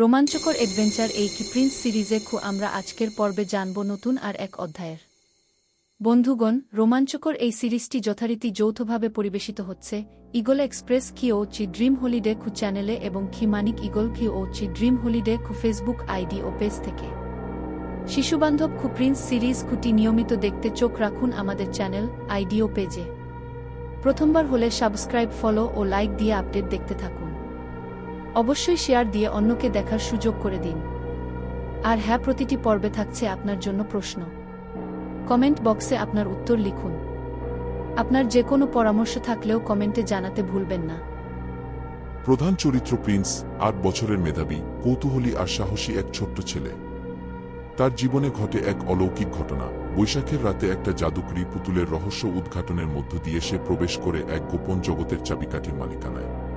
রোমাঞ্চকর অ্যাডভেঞ্চার এই কি প্রিন্স সিরিজে খু আমরা আজকের পর্বে জানব নতুন আর এক অধ্যায়ের। বন্ধুগণ, রোমাঞ্চকর এই সিরিজটি যথারীতি যৌথভাবে পরিবেশিত হচ্ছে। ইগল এক্সপ্রেস কি ও চি ড্রিম হলিডে খু চ্যানেলে এবং খিমানিক ইগল কি ও চি ড্রিম হলিডে খু ফেসবুক আইডি ও পেজ থেকে। শিশুবান্ধব খু প্রিন্স সিরিজ খুটি নিয়মিত দেখতে চোখ রাখুন আমাদের চ্যানেল আইডি ও পেজে। প্রথমবার হলে সাবস্ক্রাইব, ফলো ও লাইক দিয়ে আপডেট দেখতে থাকুন। অবশ্যই শেয়ার দিয়ে অন্যকে দেখার সুযোগ করে দিন। আর হ্যাঁ প্রতিটি পর্বে থাকছে আপনার জন্য প্রশ্ন। কমেন্ট বক্সে আপনার উত্তর লিখুন। আপনার যে কোনো পরামর্শ থাকলেও কমেন্টে জানাতে ভুলবেন না। প্রধান চরিত্র প্রিন্স, আট বছরের মেধাবী, কৌতূহলী আর সাহসী এক ছোট্ট ছেলে। তার জীবনে ঘটে এক অলৌকিক ঘটনা। বৈশাখের রাতে একটা জাদুকরি পুতুলের রহস্য উদ্ঘাটনের মধ্য দিয়ে সে প্রবেশ করে এক গোপন জগতের চাবিকাঠির মালিকানায়।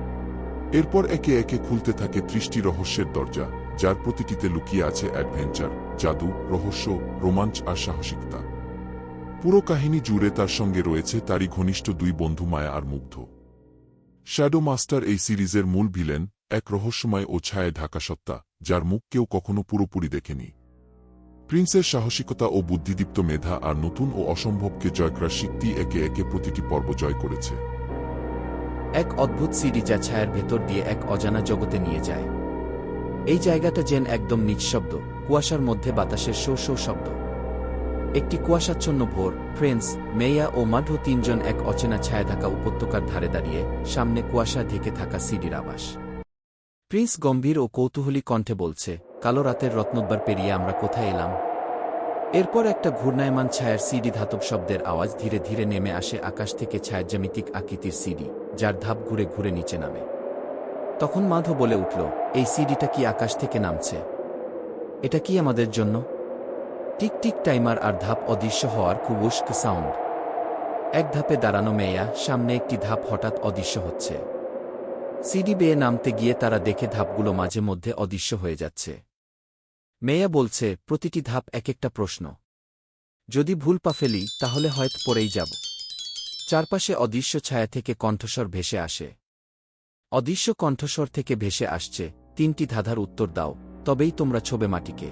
এরপর একে একে খুলতে থাকে ত্রিশটি রহস্যের দরজা, যার প্রতিটিতে লুকিয়ে আছে অ্যাডভেঞ্চার, জাদু, রহস্য, রোমাঞ্চ আর সাহসিকতা। পুরো কাহিনী জুড়ে তার সঙ্গে রয়েছে তারই ঘনিষ্ঠ দুই বন্ধু মায়া আর মুগ্ধ। শ্যাডো মাস্টার এই সিরিজের মূল ভিলেন, এক রহস্যময় ও ছায়ে ঢাকা সত্তা, যার মুখ কেউ কখনো পুরোপুরি দেখেনি। প্রিন্সের সাহসিকতা ও বুদ্ধিদীপ্ত মেধা আর নতুন ও অসম্ভবকে জয় করার শক্তি একে একে প্রতিটি পর্ব জয় করেছে। এক অদ্ভুত সিডি যা ছায়ার ভেতর দিয়ে এক অজানা জগতে নিয়ে যায়। এই জায়গাটা যেন একদম নিঃশব্দ, কুয়াশার মধ্যে বাতাসের শো শো শব্দ। একটি কুয়াশাচ্ছন্ন ভোর ফ্রেন্স মেয়া ও মাঢো তিনজন এক অচেনা ছায়া থাকা উপত্যকার ধারে দাঁড়িয়ে সামনে কুয়াশা ঢেকে থাকা সিডির আবাস। প্রিন্স গম্ভীর ও কৌতূহলী কণ্ঠে বলছে, কালো রাতের রত্নোদ্বার পেরিয়ে আমরা কোথায় এলাম? এরপর একটা ঘূর্ণায়মান ছায়ার সিডি ধাতব শব্দের আওয়াজ ধীরে ধীরে নেমে আসে আকাশ থেকে ছায়ার জ্যামিতিক আকৃতির সিডি, যার ধাপ ঘুরে ঘুরে নিচে নামে। তখন মাধো বলে উঠল, এই সিডিটা কি আকাশ থেকে নামছে? এটা কি আমাদের জন্য? টিক টিক টাইমার আর ধাপ অদৃশ্য হওয়ার খুব উস্ক সাউন্ড। এক ধাপে দাঁড়ানো মেয়া, সামনে একটি ধাপ হঠাৎ অদৃশ্য হচ্ছে। সিডি বেয়ে নামতে গিয়ে তারা দেখে ধাপগুলো মাঝে মধ্যে অদৃশ্য হয়ে যাচ্ছে। মেয়া বলছে, প্রতিটি ধাপ এক একটা প্রশ্ন। যদি ভুল পা ফেলি, তাহলে হয়তো পড়েই যাব। চারপাশে অদৃশ্য ছায়া থেকে কণ্ঠস্বর ভেসে আসে। অদৃশ্য কণ্ঠস্বর থেকে ভেসে আসছে, তিনটি ধাঁধার উত্তর দাও, তবেই তোমরা ছবে মাটিকে।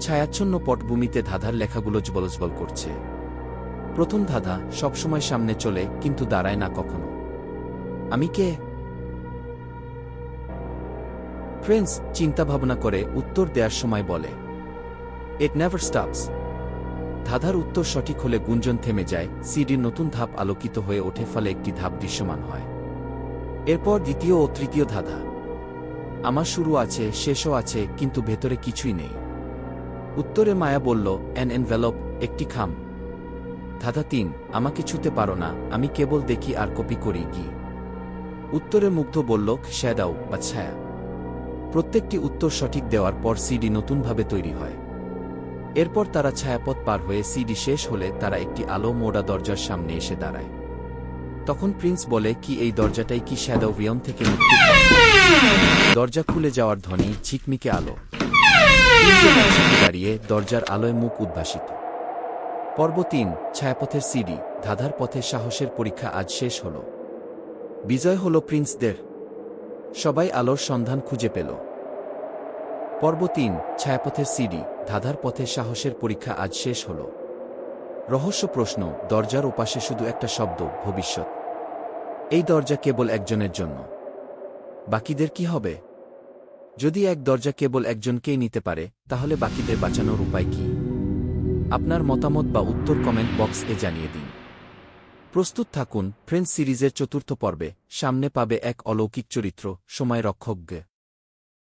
ছায়াচ্ছন্ন পটভূমিতে ধাঁধার লেখাগুলো জবলজবল করছে। প্রথম ধাঁধা সবসময় সামনে চলে, কিন্তু দাঁড়ায় না কখনো। আমি কে? ফ্রেন্স চিন্তাভাবনা করে উত্তর দেওয়ার সময় বলে ইট নেভার স্টপস ধাঁধার উত্তর সঠিক হলে গুঞ্জন থেমে যায়, সিডির নতুন ধাপ আলোকিত হয়ে ওঠে ফলে একটি ধাপ দৃশ্যমান হয়। এরপর দ্বিতীয় ও তৃতীয় ধাঁধা। আমার শুরু আছে, শেষও আছে, কিন্তু ভেতরে কিছুই নেই। উত্তরে মায়া বলল অ্যান এনভেলপ একটি খাম। ধাঁধা তিন, আমাকে ছুতে পারো না, আমি কেবল দেখি আর কপি করি কি উত্তরে মুগ্ধ বলল শ্যাদাও বা ছায়া প্রত্যেকটি উত্তর সঠিক দেওয়ার পর সিডি নতুনভাবে তৈরি হয়। এরপর তারা ছায়াপথ পার হয়ে সিডি শেষ হলে তারা একটি আলো মোড়া দরজার সামনে এসে দাঁড়ায়। তখন প্রিন্স বলে, কি এই দরজাটাই কি শ্যাডো রিয়ন থেকে মুক্তি দরজা খুলে যাওয়ার ধ্বনি ঝিকমিকে আলো। দাঁড়িয়ে দরজার আলোয় মুখ উদ্ভাসিত। পর্ব তিন, ছায়াপথের সিডি ধাঁধার পথে সাহসের পরীক্ষা আজ শেষ হল। বিজয় হল প্রিন্সদের সবাই আলোর সন্ধান খুঁজে পেল। পর্ব তিন, ছায়াপথের সিডি, ধাঁধার পথে সাহসের পরীক্ষা আজ শেষ হল। রহস্য প্রশ্ন, দরজার ওপাশে শুধু একটা শব্দ, ভবিষ্যৎ। এই দরজা কেবল একজনের জন্য। বাকিদের কি হবে? যদি এক দরজা কেবল একজনকেই নিতে পারে, তাহলে বাকিদের বাঁচানোর উপায় কি? আপনার মতামত বা উত্তর কমেন্ট বক্স এ জানিয়ে দিন। প্রস্তুত থাকুন ফ্রেন্ড সিরিজের চতুর্থ পর্বে সামনে পাবে এক অলৌকিক চরিত্র সময় রক্ষজ্ঞ